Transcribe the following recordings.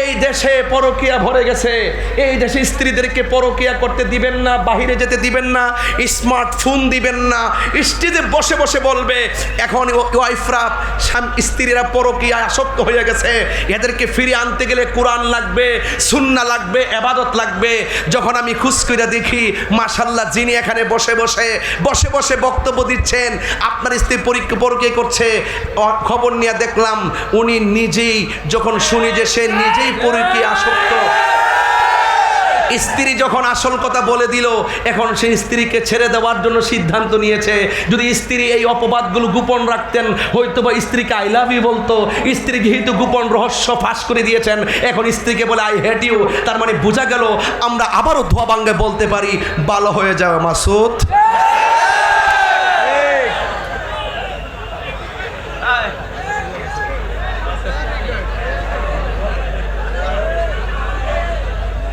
এই দেশে পরকিয়া ভরে গেছে। এই দেশে স্ত্রীদেরকে পরকিয়া করতে দিবেন না, বাহিরে যেতে দিবেন না, স্মার্টফোন দিবেন না। স্ত্রীদের বসে বসে বলবে, এখন ওয়াইফরা স্ত্রীরা পরকিয়া আসক্ত হয়ে গেছে। এদেরকে ফিরে আনতে গেলে কোরআন লাগবে সুন্না লাগবে, এবাদত লাগবে। যখন আমি খুশ করে দেখি মাশাল্লাহ যিনি এখানে বসে বসে বসে বসে বক্তব্য দিচ্ছেন, আপনার স্ত্রী পরীক্ষা পরীক্ষা করছে। খবর নিয়ে দেখলাম, উনি নিজেই যখন শুনি যে সে নিজেই পরীক্ষা আসক্ত? স্ত্রী যখন আসল কথা বলে দিল, এখন সেই স্ত্রীকে ছেড়ে দেওয়ার জন্য সিদ্ধান্ত নিয়েছে। যদি স্ত্রী এই অপবাদগুলো গোপন রাখতেন হয়তো বা স্ত্রীকে আই লাভ ইউ বলতো। স্ত্রী যেহেতু গোপন রহস্য ফাঁস করে দিয়েছেন, এখন স্ত্রীকে বলে আই হেট ইউ তার মানে বোঝা গেল, আমরা আবারও ধোয়া বাঙ্গে বলতে পারি ভালো হয়ে যাওয়া মাসুদ।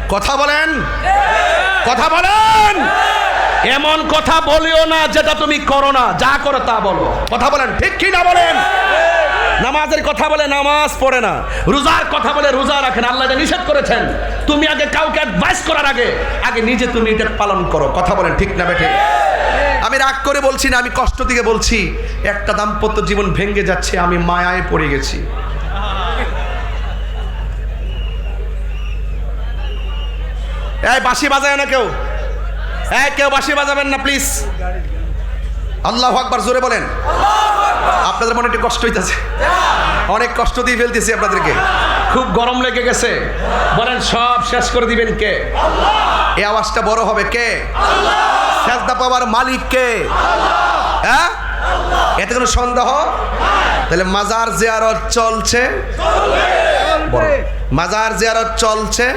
কথা বলেন। কথা বলেন। এমন কথা বলিও না যেটা তুমি করো না যা করো তা বলো। কথা বলেন ঠিক কি না বলেন? নামাজের কথা বলে নামাজ পড়ে না রোজার কথা বলে রোজা রাখেন আল্লাহ এটা নিষেধ করেছেন। তুমি আগে কাউকে অ্যাডভাইস করার আগে আগে নিজে তুমি এটা পালন করো। কথা বলেন ঠিক না বেঠে? আমি রাগ করে বলছি না আমি কষ্ট থেকে বলছি একটা দাম্পত্য জীবন ভেঙে যাচ্ছে আমি মায়ায় পড়ে গেছি। এই, বাঁশি বাজায় না কেউ? এই, কেউ বাঁশি বাজাবেন না প্লিজ আল্লাহ আকবার, জোরে বলেন। আপনাদের মনে একটু কষ্ট হইতেছে। অনেক কষ্ট দিয়ে ফেলতেছি আপনাদেরকে। খুব গরম লেগে গেছে। বলেন, সব শেষ করে দিবেন কে? এই আওয়াজটা বড় হবে কে? সেজদা পাওয়ার মালিক কে? হ্যাঁ? এতে কোনো সন্দেহ? তাহলে মাজার জিয়ারত চলছে। মাজার জিয়ারত চলছে।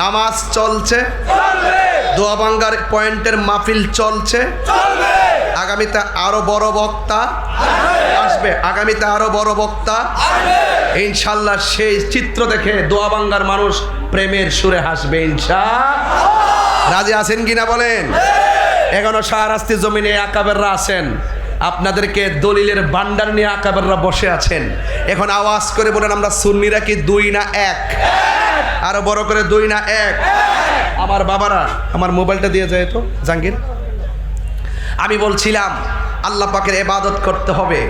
নামাজ চলছে। দোয়া বাঙ্গার পয়েন্টের মাহফিল চলছে। আগামীতে আরও বড় বক্তা আসবে। আগামীতে আরও বড় বক্তা। ইনশাল্লাহ সেই চিত্র দেখে দোয়া বাঙ্গার মানুষ প্রেমের সুরে হাসবে ইনশা রাজি আছেন কিনা বলেন? এখনও শাহরাস্তি জমিনে আকাবেররা আছেন। আপনাদেরকে দলিলের বান্ডার নিয়ে আকাবেররা বসে আছেন। এখন আওয়াজ করে বলেন, আমরা সুন্নিরা কি দুই না এক? আরও বড় করে দুই না এক। আমার বাবারা, আমার মোবাইলটা দিয়ে যায় তো জাঙ্গির আমি বলছিলাম, আল্লাহ পাকের এবাদত করতে হবে।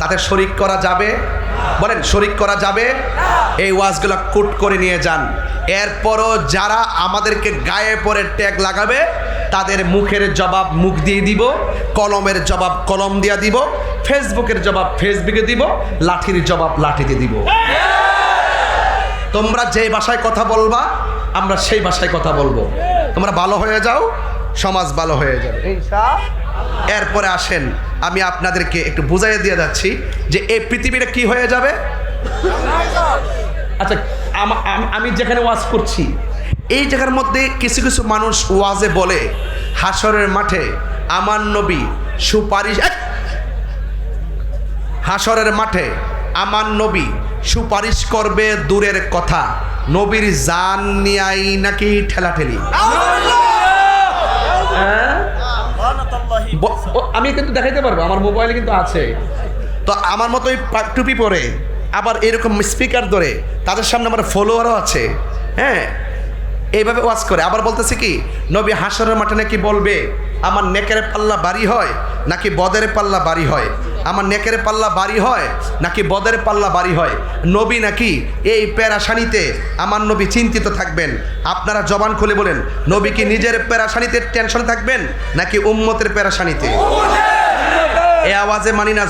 তাতে শরিক করা যাবে? বলেন, শরিক করা যাবে? এই ওয়াজগুলো কুট করে নিয়ে যান। এরপরও যারা আমাদেরকে গায়ে পরে ট্যাগ লাগাবে, তাদের মুখের জবাব মুখ দিয়ে দিব, কলমের জবাব কলম দিয়ে দিব, ফেসবুকের জবাব ফেসবুকে দিব, লাঠির জবাব লাঠিতে দিব। তোমরা যে ভাষায় কথা বলবা আমরা সেই ভাষায় কথা বলব। তোমরা ভালো হয়ে যাও সমাজ ভালো হয়ে যাবে। এরপরে আসেন আমি আপনাদেরকে একটু বুঝাইয়ে দিয়ে যাচ্ছি যে এই পৃথিবীটা কি হয়ে যাবে। আচ্ছা আমা- যেখানে ওয়াজ করছি এই জায়গার মধ্যে কিছু কিছু মানুষ ওয়াজে বলে হাসরের মাঠে আমার নবী সুপারিশ হাসরের মাঠে আমার নবী সুপারিশ করবে দূরের কথা। নবীর জান নিয়াই নাকি ঠেলাঠেলি? হ্যাঁ? আমি কিন্তু দেখাইতে পারব আমার মোবাইলে কিন্তু আছে। তো আমার মতোই টুপি পরে আবার এরকম স্পিকার ধরে তাদের সামনে আমার ফলোয়ারও আছে। হ্যাঁ? এইভাবে ওয়াজ করে। আবার বলতেছে কি নবী হাসরের মাঠে নাকি বলবে আমার নেকের পাল্লা বাড়ি হয় নাকি বদের পাল্লা বাড়ি হয়? আমার নেকের পাল্লা বাড়ি হয় নাকি বদের পাল্লা বাড়ি হয়? নবী নাকি এই প্যারাসানিতে আমার নবী চিন্তিত থাকবেন? আপনারা জবান খুলে বলেন, নবী কি নিজের প্যারাসানিতে টেনশন থাকবেন নাকি উম্মতের প্যারাসানিতে এ আওয়াজে মানি না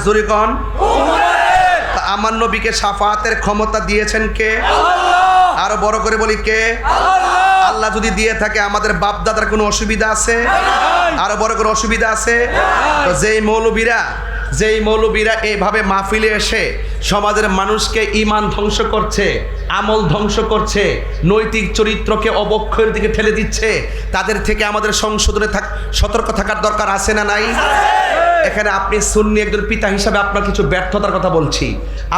তা আমার নবীকে সাফাতের ক্ষমতা দিয়েছেন কে? আরও বড় করে বলি কে? আল্লাহ যদি দিয়ে থাকে, আমাদের বাপ দাদার কোনো অসুবিধা আছে? আরও বড় করে অসুবিধা আছে? তো যেই মৌলবীরা যেই মৌলবীরা এইভাবে মাহফিলে এসে সমাজের মানুষকে ইমান ধ্বংস করছে, আমল ধ্বংস করছে, নৈতিক চরিত্রকে অবক্ষয়ের দিকে ঠেলে দিচ্ছে, তাদের থেকে আমাদের সংশোধনে থাক, সতর্ক থাকার দরকার আছে না নাই? এখানে আপনি সুন্নি একজন পিতা হিসাবে আপনার কিছু ব্যর্থতার কথা বলছি।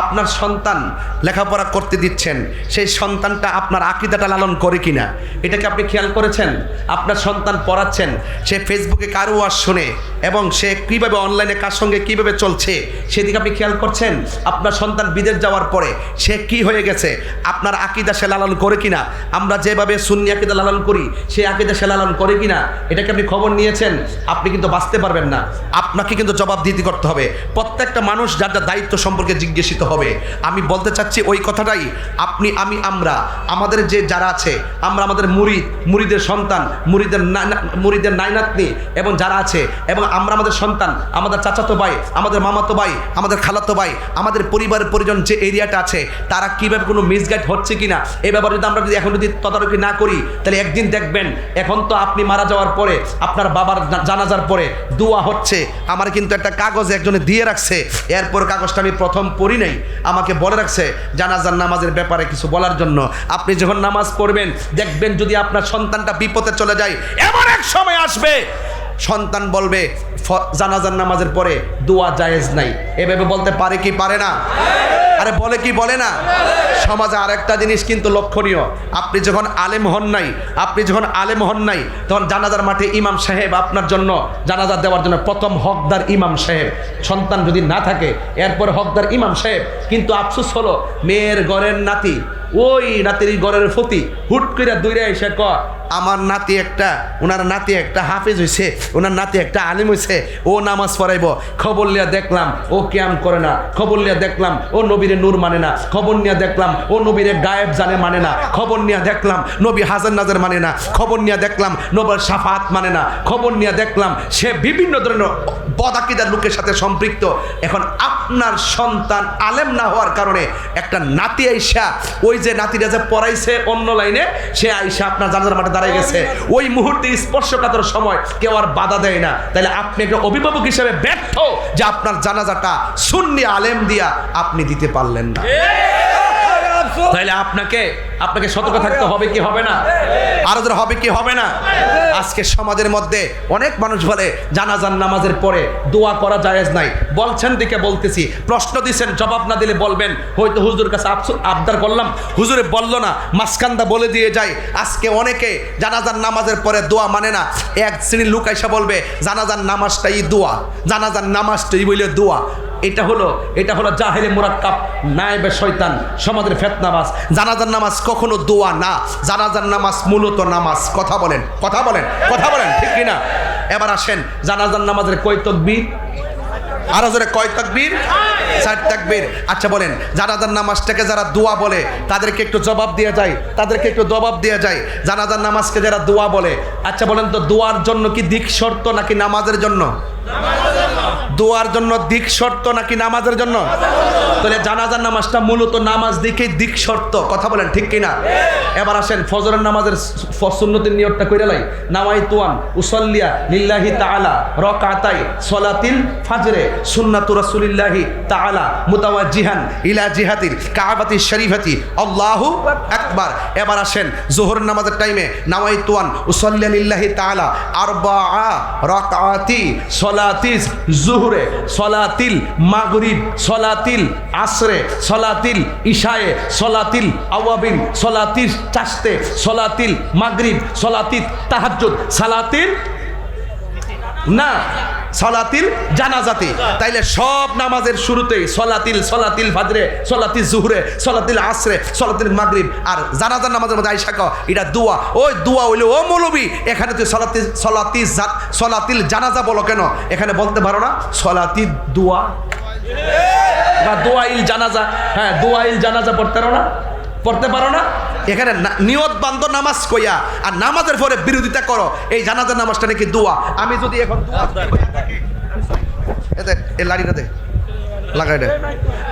আপনার সন্তান লেখাপড়া করতে দিচ্ছেন, সেই সন্তানটা আপনার আকিদাটা লালন করে কিনা? এটাকে আপনি খেয়াল করেছেন? আপনার সন্তান পড়াচ্ছেন, সে ফেসবুকে কারও ওয়াজ শুনে এবং সে কীভাবে অনলাইনে কার সঙ্গে কীভাবে চলছে সেদিকে আপনি খেয়াল করছেন? আপনার সন্তান বিদেশ যাওয়ার পরে সে কি হয়ে গেছে? আপনার আকিদা সে লালন করে কিনা? আমরা যেভাবে সুন্নি আকিদা লালন করি, সেই আকিদা সে লালন করে কিনা? এটাকে আপনি খবর নিয়েছেন? আপনি কিন্তু বাঁচতে পারবেন না। আপনাকে কিন্তু জবাবদিহি করতে হবে। প্রত্যেকটা মানুষ যার যার দায়িত্ব সম্পর্কে জিজ্ঞাসিত হবে। আমি বলতে চাচ্ছি ওই কথাটাই, আপনি, আমি, আমরা, আমাদের যে যারা আছে, আমরা আমাদের মুরিদ, মুরিদের সন্তান, মুরিদের না- না- মুরিদের নাইনাতনি এবং যারা আছে, এবং আমরা আমাদের সন্তান, আমাদের চাচাতো ভাই, আমাদের মামাতো ভাই, আমাদের খালাতো ভাই, আমাদের পরিবারের পরিজন যে এরিয়াটা আছে, তারা কীভাবে কোনো মিসগাইড হচ্ছে কিনা এই ব্যাপারে যদি আমরা যদি এখন যদি তদারকি না করি, তাহলে একদিন দেখবেন, এখন তো আপনি মারা যাওয়ার পরে, আপনার বাবার জানাজার পরে দোয়া হচ্ছে আমার কিন্তু একটা কাগজ একজনে দিয়ে রাখছে। এরপর কাগজটা আমি প্রথম পড়ি নাই। আমাকে বলে রাখছে, জানাজার নামাজের ব্যাপারে কিছু বলার জন্য। আপনি যখন নামাজ পড়বেন, দেখবেন যদি আপনার সন্তানটা বিপদে চলে যায়, এমন এক সময় আসবে। সন্তান বলবে জানাজার নামাজের পরে দোয়া জায়েজ নাই। এভাবে বলতে পারে কি পারে না? আরে বলে কি বলে না? সমাজে আরেকটা জিনিস কিন্তু লক্ষণীয়। আপনি যখন আলেম হন নাই, আপনি যখন আলেম হন নাই, তখন জানাজার মাঠে ইমাম সাহেব আপনার জন্য জানাজা দেওয়ার জন্য প্রথম হকদার ইমাম সাহেব। সন্তান যদি না থাকে, এরপর হকদার ইমাম সাহেব। কিন্তু আফসুস হলো, মেয়ের গড়ের নাতি ওই নাতির ঘরের ফতি হুট করে দূরে এসে ক আমার নাতি একটা ওনার নাতি একটা হাফিজ হয়েছে ওনার নাতি একটা আলিম হয়েছে ও নামাজ পড়াইব, খবর লিয়া দেখলাম, ও ক্যাম করে না, খবর লিয়া দেখলাম, ও নবীরে নূর মানে না, খবর নিয়ে দেখলাম, ও নবীরে গায়েব জানে মানে না, খবর নিয়ে দেখলাম, নবী হাজার নাজার মানে না, খবর নিয়ে দেখলাম, নবর সাফাত মানে না, খবর নিয়ে দেখলাম, সে বিভিন্ন ধরনের বদাকিদার লোকের সাথে সম্পৃক্ত। এখন আপনার সন্তান আলেম না হওয়ার কারণে একটা নাতি আইসা, ওই যে নাতিরা যে পড়াইছে অন্য লাইনে, সে আইসা আপনার জানাজার মাঠে দাঁড়িয়ে গেছে। ওই মুহূর্তে স্পর্শকাতর সময় কেউ আর বাধা দেয় না। তাহলে আপনি একটা অভিভাবক হিসেবে ব্যর্থ যে আপনার জানাজাটা শূন্য আলেম দিয়া আপনি দিতে পারলেন না। তাহলে আপনাকে আপনাকে সতর্ক থাকতে হবে। কি হবে না? আরও ধর হবে কি হবে না? আজকে সমাজের মধ্যে অনেক মানুষ বলে জানাজান নামাজের পরে দোয়া করা জায়েজ নাই। বলছেন দিকে বলতেছি প্রশ্ন দিছেন জবাব না দিলে বলবেন। হয়তো হুজুর কাছে আবদার করলাম হুজুরে বলল না মাসকান্দা বলে দিয়ে যায়। আজকে অনেকে জানাজান নামাজের পরে দোয়া মানে না এক শ্রেণির লোক আইসা বলবে জানাজান নামাজটাই দোয়া জানাজান নামাজটাই বলে দোয়া। এটা হলো এটা হলো জাহেলে মুরাক্কাব নায়েবে শয়তান, সমাজের ফেতনাবাজ জানাজার নামাজ কখনো দোয়া না, জানাজার নামাজ মূলত নামাজ। কথা বলেন কথা বলেন কথা বলেন, ঠিক কিনা? এবার আসেন, জানাজার নামাজের কয় তকবীর? আরও জোরে কয় তাকবীর? চার তাকবীর। আচ্ছা বলেন, জানাজার নামাজটাকে যারা দোয়া বলে, তাদেরকে একটু জবাব দেওয়া যায়, তাদেরকে একটু জবাব দেওয়া যায়। জানাজার নামাজকে যারা দোয়া বলে আচ্ছা বলেন তো, দোয়ার জন্য কি দিক শর্ত নাকি নামাজের জন্য? দোয়ার জন্য দিক শর্ত নাকি নামাজের জন্য? তাহলে জানাজার নামাজটা মূলত নামাজ দিকেই দিক শর্ত। কথা বলেন ঠিক কিনা? এবার আসেন, ফজরের নামাজের সুন্নতির নিয়তটা কইরা লাই। নামাই তুয়ান, উসল্লিয়া, লিল্লাহি তাআলা, রকাতাই, সলাতিল ফাজরে, সুন্নাতু রাসূলিল্লাহি তাআলা, মুতাওয়াজ্জিহান ইলা জিহাতিল কাবাতি শরীফাতি। আল্লাহু আকবার। এবার আসেন, জোহরের নামাজের টাইমে নামাই তুয়ান, উসল্লিয়া, লিল্লাহি তাআলা, আরবাআ রাকাতি সলাতিস জুহরে সলাতিল মাগরিব, সলাতিল আশ্রে সলাতিল ইশায়ে, সলাতিল আওয়াবিন সলাতিল চাস্তে, সলাতিল মাগরিব সলাতিল তাহাজ সালাতিল না। সলাতিল জানাজাতে। তাইলে সব নামাজের শুরুতেই সলাতিল সলাতিল ফাজরে, সলাতিল জুহরে, সলাতিল আসরে, সলাতিল মাগরিব আর জানাজার নামাজের মধ্যে আইসা কও, এটা দোয়া। ওই দোয়া হইলে, ও মৌলবি, এখানে তুই সলাতি সলাতি সলাতিল জানাজা বলো কেন? এখানে বলতে পারো না, সলাতি দোয়া। বা দোয়াইল জানাজা। হ্যাঁ দোয়াইল জানাজা পড়তে পারো না? পড়তে পারো না? এখানে নিয়ত বান্ধ নামাজ কইয়া আর নামাজের পরে বিরোধিতা করো এই জানাজার নামাজটা নাকি দোয়া? আমি যদি এখন এতে এই লাড়িটা দে লাগাই দে।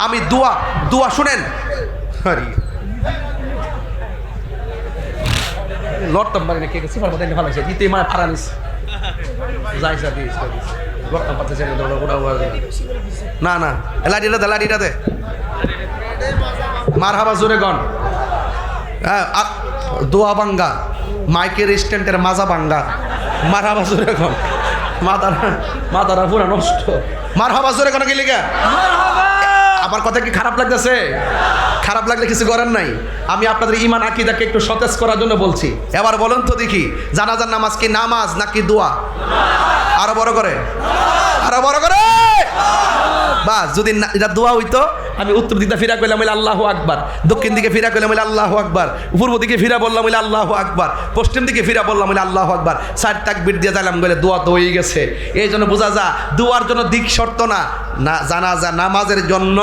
আমি দোয়া দোয়া শুনেন? লড়তাম পারি না কে সিফার ভালো আছে দিতে মানে ফারানিস যাই লড়তাম পারতেছে না না না এ লাড়িটা দে লাড়িটা দে। মার হাবা জোরে গন হ্যাঁ দোয়া বাঙ্গা মাইকের স্ট্যান্ডের মাজা বাঙ্গা মার হাবা এখন। গন মাদারা মাদারা পুরা নষ্ট। মার হবা জোরে কোনো গেলে আমার কথা কি খারাপ লাগতেছে? খারাপ লাগলে কিছু করার নাই। আমি আপনাদের ইমান আকিদাকে একটু সতেজ করার জন্য বলছি। এবার বলুন তো দেখি জানাজার নামাজ কি নামাজ নাকি দোয়া? আরও বড় করে। আরও বড় করে! বাস, যদি এটা দোয়া হইতো, আমি উত্তর দিকে ফিরা করলাম বলে আল্লাহ আকবার। দক্ষিণ দিকে ফিরা করলাম বলে আল্লাহ আকবার। পূর্ব দিকে ফিরা বললাম, বলে আল্লাহ আকবার। পশ্চিম দিকে ফিরা বললাম, বলে আল্লাহ আকবার। চার তাকবির দিয়ে যাইলাম, বলে দোয়া তো হয়ে গেছে। এই জন্য বোঝা যা, দোয়ার জন্য দিক শর্ত না। না, জানাজা নামাজের জন্য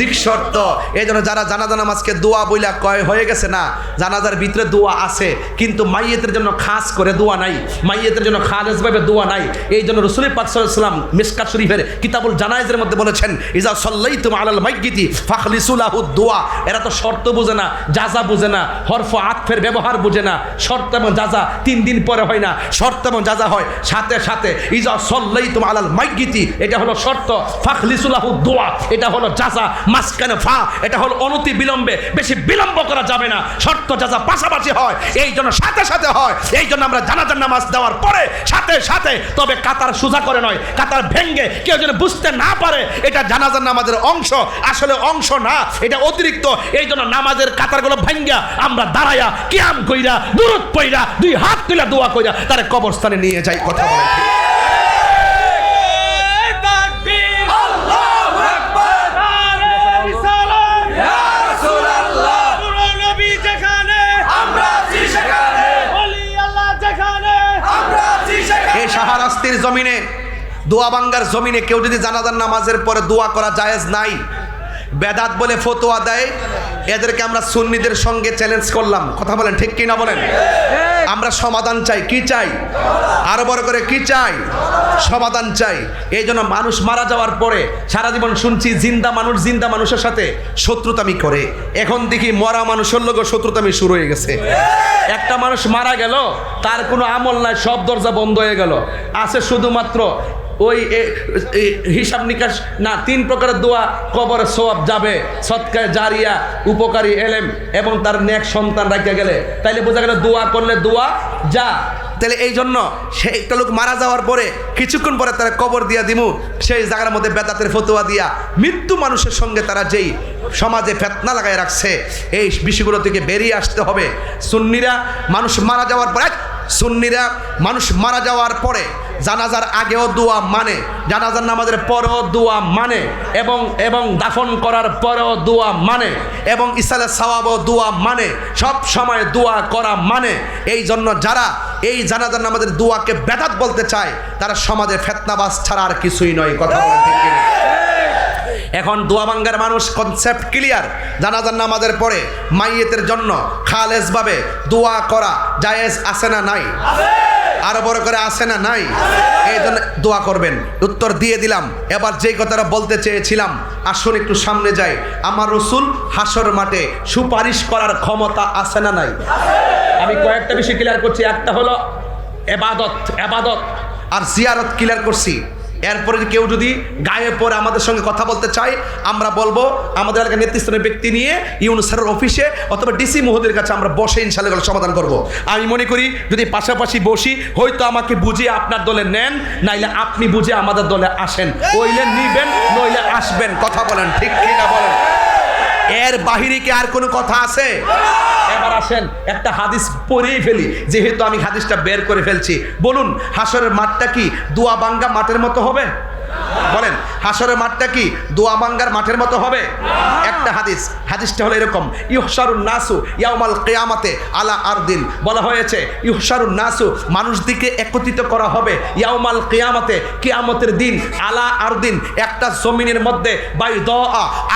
দিক শর্ত। এই জন্য যারা জানাজা নামাজকে দোয়া বইলা কয়, হয়ে গেছে না। জানাজার ভিতরে দোয়া আছে, কিন্তু মাইয়েতের জন্য খাস করে দোয়া নাই। মাইয়েতের জন্য খালেজভাবে দোয়া নাই। এই জন্য রসুল পাক সাল্লাম মিসকাত শরীফের কিতাবুল জানাইজের মধ্যে বলেছেন, ইজা সাল্লাই তুমি আলাল মাইগিতি ফাখলিসুলাহু দোয়া। এরা তো শর্ত বুঝে না, যাজা বুঝে না, হরফ আতফের ব্যবহার বুঝে না। শর্ত এবং যাজা তিন দিন পরে হয় না, শর্ত এবং যাজা হয় সাথে সাথে, ইজা সাল্লাই তুমি আলাল মাইগিতি এটা হলো শর্ত ফাখলিসুলাহু দোয়া। এটা হলো যাজা, মাঝখানে ফা, এটা হলো অনতি বিলম্বে, বেশি বিলম্ব করা যাবে না। শর্ত যাজা পাশাপাশি হয়, এই জন্য সাথে সাথে হয়। এই জন্য আমরা জানাজার নামাজ দেওয়ার পরে সাথে সাথে, তবে কাতার সোজা করে নয়, কাতার ভেঙ্গে কেউ যেন বুঝতে না পারে এটা জানাজার নামাজের অংশ। আসলে অংশ না এটা অতিরিক্ত। এই জন্য নামাজের কাতারগুলো ভাঙ্গা আমরা দাঁড়াইয়া কিয়াম কইরা দূরত পইরা দুই হাত তুলে দোয়া কইরা তার কবরস্থানে নিয়ে যাই কথা শাহরাস্তির জমিনে দোয়া বাঙ্গার জমিনে কেউ যদি জানাজার নামাজের পরে দোয়া করা জায়েজ নাই, বেদাত বলে ফতোয়া দেয়, এদেরকে আমরা সুন্নিদের সঙ্গে চ্যালেঞ্জ করলাম। কথা বলেন, ঠিক কি না বলেন? আমরা সমাধান চাই, কি চাই? আরও বড় করে, কি চাই? সমাধান চাই। এই জন্য মানুষ মারা যাওয়ার পরে সারা জীবন শুনছি, জিন্দা মানুষ জিন্দা মানুষের সাথে শত্রুতামি করে। এখন দেখি মরা মানুষের লোক শত্রুতামি শুরু হয়ে গেছে। একটা মানুষ মারা গেল, তার কোনো আমল নাই, সব দরজা বন্ধ হয়ে গেল। আছে শুধুমাত্র ওই হিসাব নিকাশ, না, তিন প্রকারের দোয়া, কবরে সোয়াব যাবে সৎকায় জারিয়া, উপকারী, এলেম, এবং তার নেক সন্তান রাখিয়া গেলে। তাইলে বোঝা গেল দোয়া করলে দোয়া যা। তাহলে এই জন্য সে একটা লোক মারা যাওয়ার পরে, কিছুক্ষণ পরে তারা কবর দিয়া দিমু, সেই জায়গার মধ্যে বেদাতের ফতোয়া দিয়া মৃত্যু মানুষের সঙ্গে তারা যেই সমাজে ফেতনা লাগায় রাখছে, এই বিষয়গুলো থেকে বেরিয়ে আসতে হবে। সুন্নিরা মানুষ মারা যাওয়ার পরে, সুন্নিরা মানুষ মারা যাওয়ার পরে জানাজার আগেও দোয়া মানে। জানাজার নামাজের পরেও দোয়া মানে এবং এবং দাফন করার পরেও দোয়া মানে এবং ইসালে সওয়াবও দোয়া মানে। সব সময় দোয়া করা মানে। এই জন্য যারা এই জানাজার নামাজের দোয়াকে বেদাত বলতে চায়, তারা সমাজে ফেতনাবাস ছাড়া আর কিছুই নয়। কথা বলেন? এখন দোয়া বাঙ্গার মানুষ কনসেপ্ট ক্লিয়ার জানাজার নামাজের পরে মাইয়েতের জন্য খালেজভাবে দোয়া করা জায়েজ আছে না নাই? আরও বড় করে আসে না নাই? এই জন্য দোয়া করবেন। উত্তর দিয়ে দিলাম। এবার যেই কথাটা বলতে চেয়েছিলাম আসুন একটু সামনে যাই। আমার রসুল হাসর মাঠে সুপারিশ করার ক্ষমতা আছে না নাই? আমি কয়েকটা বিষয় ক্লিয়ার করছি। একটা হলো এবাদত এবাদত। আর জিয়ারত ক্লিয়ার করছি। এরপরে কেউ যদি গায়ে পরে আমাদের সঙ্গে কথা বলতে চায় আমরা বলব আমাদের এলাকার নেতৃস্থানীয় ব্যক্তি নিয়ে ইউনুস স্যারের অফিসে অথবা ডিসি মহোদের কাছে আমরা বসে ইনশাল্লাহ সমাধান করব। আমি মনে করি যদি পাশাপাশি বসি হয়তো আমাকে বুঝে আপনার দলে নেন নাইলে আপনি বুঝে আমাদের দলে আসেন। ওইলে নিবেন নইলে আসবেন। কথা বলেন ঠিক কিনা বলেন? এর বাহিরে কি আর কোনো কথা আছে? এবার আসেন, একটা হাদিস পড়েই ফেলি। যেহেতু আমি হাদিসটা বের করে ফেলছি, বলুন, হাসরের মাঠটা কি দুয়া বাঙ্গা মাঠের মতো হবে? বলেন হাসরের মাঠটা কি দোয়া বাঙ্গার মাঠের মতো হবে? একটা হাদিস। হাদিসটা হলো এরকম ইহসারুন নাসু ইয়াউমাল কেয়ামাতে আলা আরদিন। বলা হয়েছে ইহসারুন নাসু মানুষ দিকে একত্রিত করা হবে ইয়াউমাল কেয়ামাতে কেয়ামতের দিন আলা আরদিন। একটা জমিনের মধ্যে বাই দ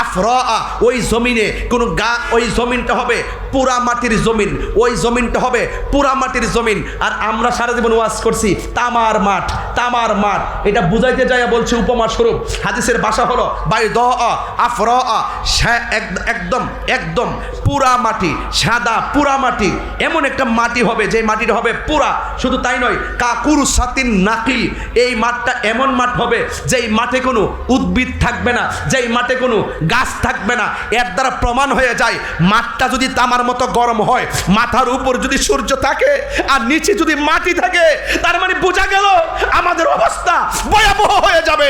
আফরা ওই জমিনে কোনো গা ওই জমিনটা হবে পুরা মাটির জমিন। ওই জমিনটা হবে পুরা মাটির জমিন। আর আমরা সারা জীবন ওয়াজ করছি তামার মাঠ তামার মাঠ। এটা বুঝাইতে যায় বলছে উপমা স্বরূপ। হাদিসের ভাষা হলো বাই দ আফর একদম একদম পুরা মাটি, সাদা পুরা মাটি। এমন একটা মাটি হবে যে মাটিটা হবে পুরা। শুধু তাই নয় কাকুর সাতিন নাকিল। এই মাঠটা এমন মাঠ হবে, যেই মাঠে কোনো উদ্ভিদ থাকবে না, যেই মাঠে কোনো গাছ থাকবে না। এর দ্বারা প্রমাণ হয়ে যায়, মাঠটা যদি তামার মতো গরম হয়, মাথার উপর যদি সূর্য থাকে, আর নিচে যদি মাটি থাকে, তার মানে বোঝা গেল আমাদের অবস্থা ভয়াবহ হয়ে যাবে।